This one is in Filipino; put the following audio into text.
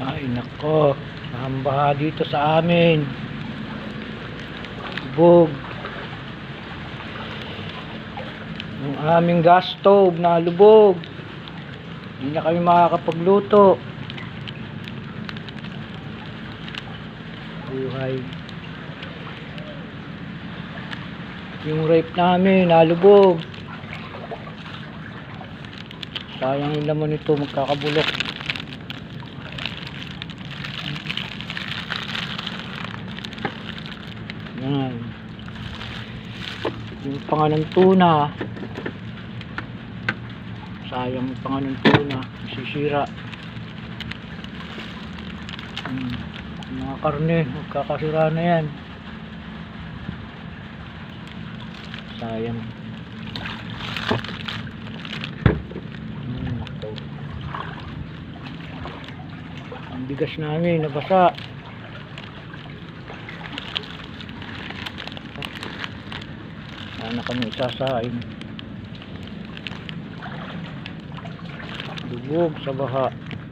Ay nako, nahambaha dito sa amin. Bug. Yung aming gas stove nalubog. Hindi na kami makakapagluto. Buhay. Yung rape namin nalubog. Sayang yung laman nito magkakabulok. Yan. Yung panga ng tuna. Sayang yung panga ng tuna. Sisira. Hmm. Mga karne, magkakasira na yan. Sayang. Hmm. Ang bigas namin, nabasa. Sana kami isasain. Lubog sa baha.